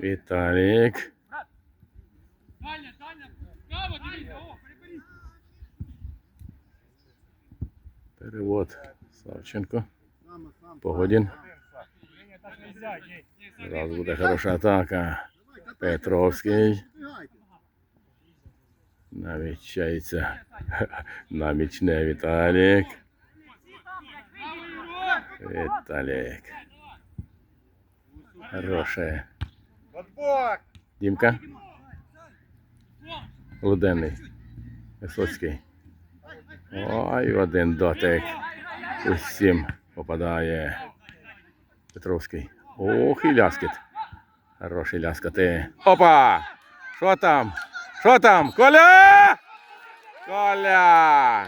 Віталік. О, приберіть. Перевод Савченко. Погодін. Зараз буде хороша атака. Петровський. Навічається. Намічне Віталік. Віталік. Хороше. Дімка. Луденний. Висоцький. Ой, один дотик. Усім попадає. Петровський. Ох, і ляскіт. Хороший ляскати. Опа! Що там? Що там? Коля! Коля!